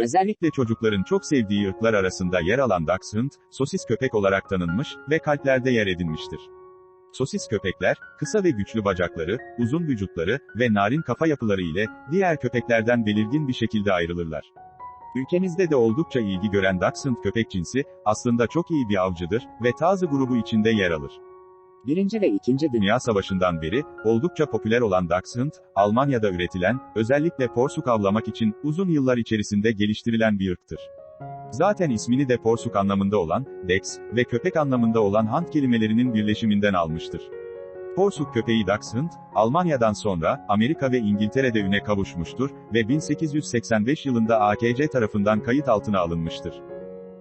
Özellikle çocukların çok sevdiği ırklar arasında yer alan Dachshund, sosis köpek olarak tanınmış ve kalplerde yer edinmiştir. Sosis köpekler, kısa ve güçlü bacakları, uzun vücutları ve narin kafa yapıları ile diğer köpeklerden belirgin bir şekilde ayrılırlar. Ülkemizde de oldukça ilgi gören Dachshund köpek cinsi, aslında çok iyi bir avcıdır ve Tazı grubu içinde yer alır. Birinci ve İkinci Dünya Savaşı'ndan beri, oldukça popüler olan Dachshund, Almanya'da üretilen, özellikle porsuk avlamak için, uzun yıllar içerisinde geliştirilen bir ırktır. Zaten ismini de porsuk anlamında olan, Dex, ve köpek anlamında olan Hunt kelimelerinin birleşiminden almıştır. Porsuk köpeği Dachshund, Almanya'dan sonra, Amerika ve İngiltere'de üne kavuşmuştur ve 1885 yılında AKC tarafından kayıt altına alınmıştır.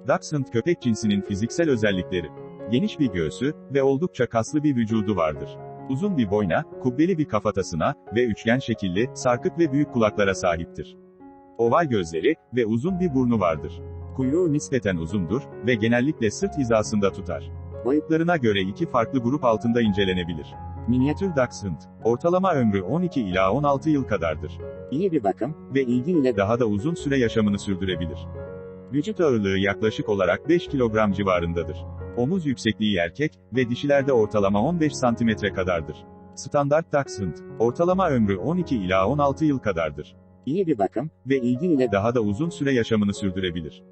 Dachshund köpek cinsinin fiziksel özellikleri. Geniş bir göğsü ve oldukça kaslı bir vücudu vardır. Uzun bir boyna, kubbeli bir kafatasına ve üçgen şekilli, sarkık ve büyük kulaklara sahiptir. Oval gözleri ve uzun bir burnu vardır. Kuyruğu nispeten uzundur ve genellikle sırt hizasında tutar. Boyutlarına göre iki farklı grup altında incelenebilir. Minyatür Dachshund, ortalama ömrü 12 ila 16 yıl kadardır. İyi bir bakım ve ilgi ile daha da uzun süre yaşamını sürdürebilir. Vücut ağırlığı yaklaşık olarak 5 kilogram civarındadır. Omuz yüksekliği erkek ve dişilerde ortalama 15 santimetre kadardır. Standart Dachshund, ortalama ömrü 12 ila 16 yıl kadardır. İyi bir bakım ve ilgi ile daha da uzun süre yaşamını sürdürebilir.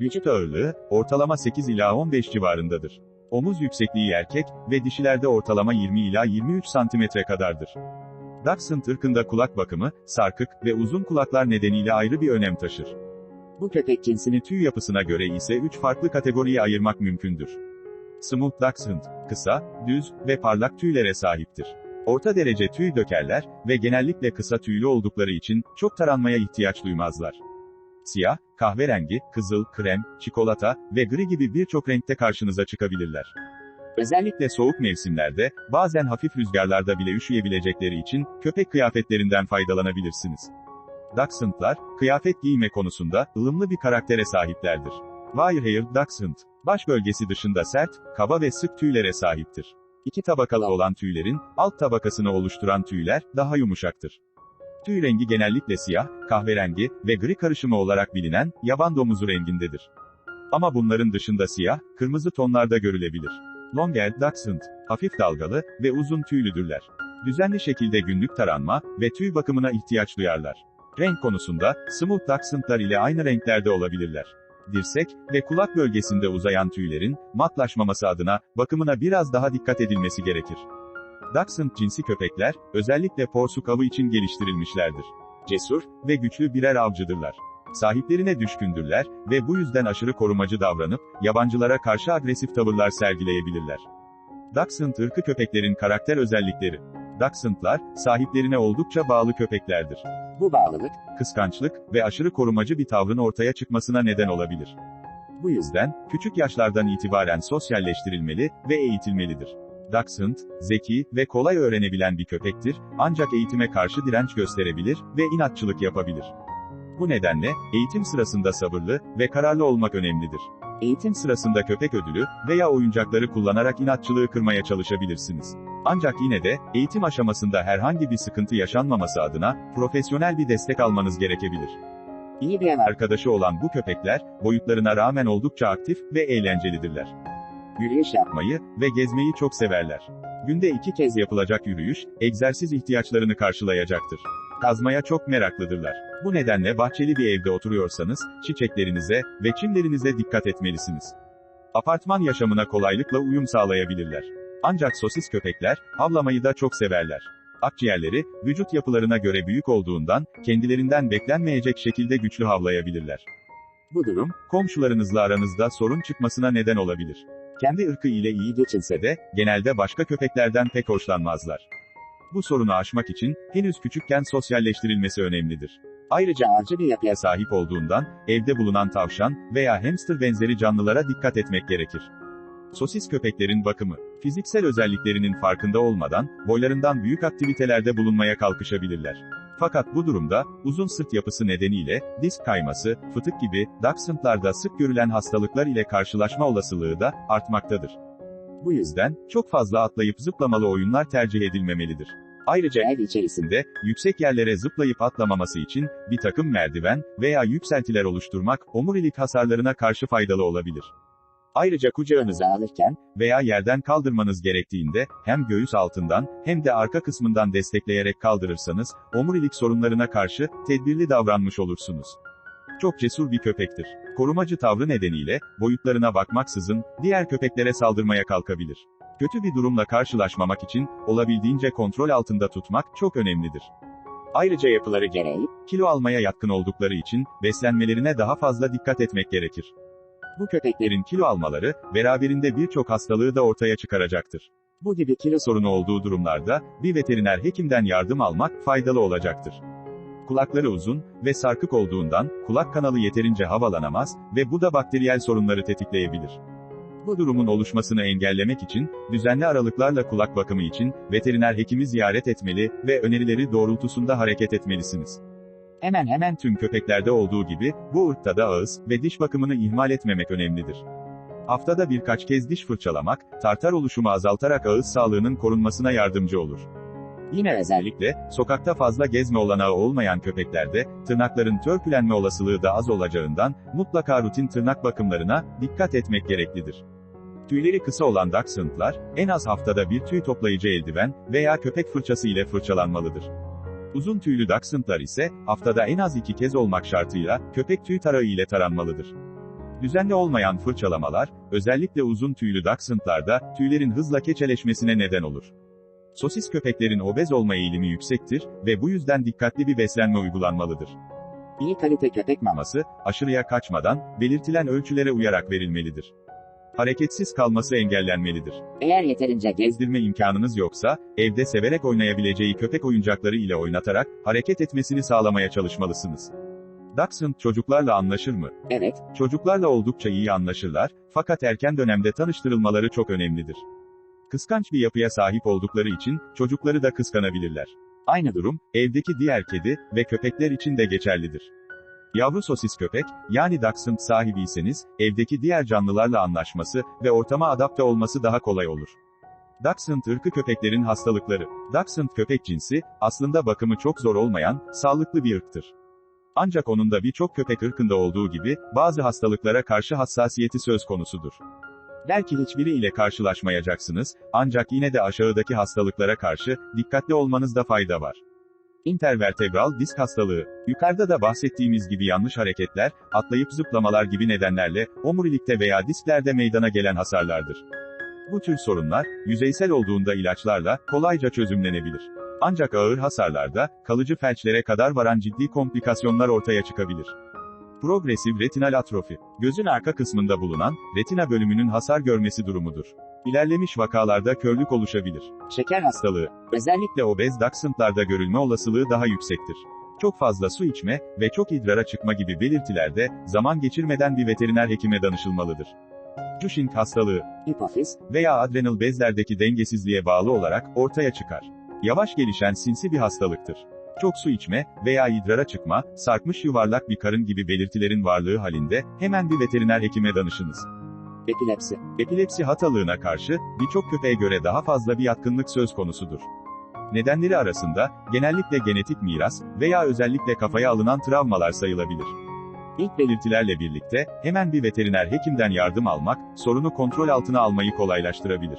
Vücut ağırlığı, ortalama 8 ila 15 civarındadır. Omuz yüksekliği erkek ve dişilerde ortalama 20 ila 23 santimetre kadardır. Dachshund ırkında kulak bakımı, sarkık ve uzun kulaklar nedeniyle ayrı bir önem taşır. Bu köpek cinsini tüy yapısına göre ise 3 farklı kategoriye ayırmak mümkündür. Smooth Dachshund, kısa, düz ve parlak tüylere sahiptir. Orta derece tüy dökerler ve genellikle kısa tüylü oldukları için çok taranmaya ihtiyaç duymazlar. Siyah, kahverengi, kızıl, krem, çikolata ve gri gibi birçok renkte karşınıza çıkabilirler. Özellikle soğuk mevsimlerde, bazen hafif rüzgarlarda bile üşüyebilecekleri için, köpek kıyafetlerinden faydalanabilirsiniz. Dachshundlar, kıyafet giyme konusunda, ılımlı bir karaktere sahiplerdir. Wire-haired Dachshund, baş bölgesi dışında sert, kaba ve sık tüylere sahiptir. İki tabakalı olan tüylerin, alt tabakasını oluşturan tüyler, daha yumuşaktır. Tüy rengi genellikle siyah, kahverengi ve gri karışımı olarak bilinen, yaban domuzu rengindedir. Ama bunların dışında siyah, kırmızı tonlarda görülebilir. Long-haired Dachshund, hafif dalgalı ve uzun tüylüdürler. Düzenli şekilde günlük taranma ve tüy bakımına ihtiyaç duyarlar. Renk konusunda, Smooth Dachshundlar ile aynı renklerde olabilirler. Dirsek ve kulak bölgesinde uzayan tüylerin, matlaşmaması adına, bakımına biraz daha dikkat edilmesi gerekir. Dachshund cinsi köpekler, özellikle porsuk avı için geliştirilmişlerdir. Cesur ve güçlü birer avcıdırlar. Sahiplerine düşkündürler ve bu yüzden aşırı korumacı davranıp, yabancılara karşı agresif tavırlar sergileyebilirler. Dachshund ırkı köpeklerin karakter özellikleri. Dachshundlar, sahiplerine oldukça bağlı köpeklerdir. Bu bağlılık, kıskançlık ve aşırı korumacı bir tavrın ortaya çıkmasına neden olabilir. Bu yüzden, küçük yaşlardan itibaren sosyalleştirilmeli ve eğitilmelidir. Dachshund, zeki ve kolay öğrenebilen bir köpektir, ancak eğitime karşı direnç gösterebilir ve inatçılık yapabilir. Bu nedenle, eğitim sırasında sabırlı ve kararlı olmak önemlidir. Eğitim sırasında köpek ödülü veya oyuncakları kullanarak inatçılığı kırmaya çalışabilirsiniz. Ancak yine de, eğitim aşamasında herhangi bir sıkıntı yaşanmaması adına, profesyonel bir destek almanız gerekebilir. İyi bir arkadaşı olan bu köpekler, boyutlarına rağmen oldukça aktif ve eğlencelidirler. Yürüyüş yapmayı ve gezmeyi çok severler. Günde iki kez yapılacak yürüyüş, egzersiz ihtiyaçlarını karşılayacaktır. Kazmaya çok meraklıdırlar. Bu nedenle bahçeli bir evde oturuyorsanız, çiçeklerinize ve çimlerinize dikkat etmelisiniz. Apartman yaşamına kolaylıkla uyum sağlayabilirler. Ancak sosis köpekler, havlamayı da çok severler. Akciğerleri, vücut yapılarına göre büyük olduğundan, kendilerinden beklenmeyecek şekilde güçlü havlayabilirler. Bu durum, komşularınızla aranızda sorun çıkmasına neden olabilir. Kendi ırkı ile iyi geçinse de, genelde başka köpeklerden pek hoşlanmazlar. Bu sorunu aşmak için, henüz küçükken sosyalleştirilmesi önemlidir. Ayrıca avcı bir yapıya sahip olduğundan, evde bulunan tavşan veya hamster benzeri canlılara dikkat etmek gerekir. Sosis köpeklerin bakımı, fiziksel özelliklerinin farkında olmadan, boylarından büyük aktivitelerde bulunmaya kalkışabilirler. Fakat bu durumda, uzun sırt yapısı nedeniyle, disk kayması, fıtık gibi, Dachshundlarda sık görülen hastalıklar ile karşılaşma olasılığı da, artmaktadır. Bu yüzden, çok fazla atlayıp zıplamalı oyunlar tercih edilmemelidir. Ayrıca ev içerisinde de yüksek yerlere zıplayıp atlamaması için bir takım merdiven veya yükseltiler oluşturmak omurilik hasarlarına karşı faydalı olabilir. Ayrıca kucağınıza alırken Veya yerden kaldırmanız gerektiğinde hem göğüs altından hem de arka kısmından destekleyerek kaldırırsanız omurilik sorunlarına karşı tedbirli davranmış olursunuz. Çok cesur bir köpektir. Korumacı tavrı nedeniyle boyutlarına bakmaksızın diğer köpeklere saldırmaya kalkabilir. Kötü bir durumla karşılaşmamak için olabildiğince kontrol altında tutmak çok önemlidir. ayrıca yapıları gereği Kilo almaya yatkın oldukları için beslenmelerine daha fazla dikkat etmek gerekir. Bu köpeklerin kilo almaları beraberinde birçok hastalığı da ortaya çıkaracaktır. bu gibi kilo sorunu olduğu durumlarda bir veteriner hekimden yardım almak faydalı olacaktır. Kulakları uzun ve sarkık olduğundan kulak kanalı yeterince havalanamaz ve bu da bakteriyel sorunları tetikleyebilir. Bu durumun oluşmasını engellemek için düzenli aralıklarla kulak bakımı için veteriner hekimi ziyaret etmeli ve önerileri doğrultusunda hareket etmelisiniz. Hemen hemen Tüm köpeklerde olduğu gibi, bu ırkta da ağız ve diş bakımını ihmal etmemek önemlidir. Haftada birkaç kez diş fırçalamak, tartar oluşumu azaltarak ağız sağlığının korunmasına yardımcı olur. yine özellikle sokakta fazla gezme olanağı olmayan köpeklerde, tırnakların törpülenme olasılığı da az olacağından, mutlaka rutin tırnak bakımlarına dikkat etmek gereklidir. Tüyleri kısa olan Dachshundlar, en az haftada bir tüy toplayıcı eldiven veya köpek fırçası ile fırçalanmalıdır. Uzun tüylü Dachshundlar ise, haftada en az iki kez olmak şartıyla, köpek tüy tarağı ile taranmalıdır. Düzenli olmayan fırçalamalar, özellikle uzun tüylü Dachshundlarda, tüylerin hızla keçeleşmesine neden olur. Sosis köpeklerin obez olma eğilimi yüksektir ve bu yüzden dikkatli bir beslenme uygulanmalıdır. iyi kalite köpek maması aşırıya kaçmadan, belirtilen ölçülere uyarak verilmelidir. Hareketsiz kalması engellenmelidir. eğer yeterince gez Gezdirme imkanınız yoksa, evde severek oynayabileceği köpek oyuncakları ile oynatarak, hareket etmesini sağlamaya çalışmalısınız. Dachshund çocuklarla anlaşır mı? evet Çocuklarla oldukça iyi anlaşırlar, fakat erken dönemde tanıştırılmaları çok önemlidir. Kıskanç bir yapıya sahip oldukları için, çocukları da kıskanabilirler. Aynı durum, evdeki diğer kedi ve köpekler için de geçerlidir. Yavru sosis köpek, yani Dachshund sahibiyseniz, evdeki diğer canlılarla anlaşması ve ortama adapte olması daha kolay olur. Dachshund ırkı köpeklerin hastalıkları. Dachshund köpek cinsi, aslında bakımı çok zor olmayan, sağlıklı bir ırktır. Ancak onun da birçok köpek ırkında olduğu gibi, bazı hastalıklara karşı hassasiyeti söz konusudur. Belki hiçbiri ile karşılaşmayacaksınız, ancak yine de aşağıdaki hastalıklara karşı, dikkatli olmanızda fayda var. Intervertebral disk hastalığı. Yukarıda da bahsettiğimiz gibi yanlış hareketler, atlayıp zıplamalar gibi nedenlerle, omurilikte veya disklerde meydana gelen hasarlardır. Bu tür sorunlar, yüzeysel olduğunda ilaçlarla, kolayca çözümlenebilir. Ancak ağır hasarlarda, kalıcı felçlere kadar varan ciddi komplikasyonlar ortaya çıkabilir. Progresif retinal atrofi, gözün arka kısmında bulunan, retina bölümünün hasar görmesi durumudur. İlerlemiş vakalarda körlük oluşabilir. şeker hastalığı Hastalığı, özellikle obez Dachshundlarda görülme olasılığı daha yüksektir. Çok fazla su içme ve çok idrara çıkma gibi belirtilerde, zaman geçirmeden bir veteriner hekime danışılmalıdır. Cushing hastalığı hipofiz veya adrenal bezlerdeki dengesizliğe bağlı olarak ortaya çıkar. Yavaş gelişen sinsi bir hastalıktır. Çok su içme veya idrara çıkma, sarkmış yuvarlak bir karın gibi belirtilerin varlığı halinde hemen bir veteriner hekime danışınız. epilepsi Epilepsi hatalığına karşı birçok köpeğe göre daha fazla bir yatkınlık söz konusudur. Nedenleri arasında genellikle genetik miras veya özellikle kafaya alınan travmalar sayılabilir. İlk belirtilerle birlikte hemen bir veteriner hekimden yardım almak sorunu kontrol altına almayı kolaylaştırabilir.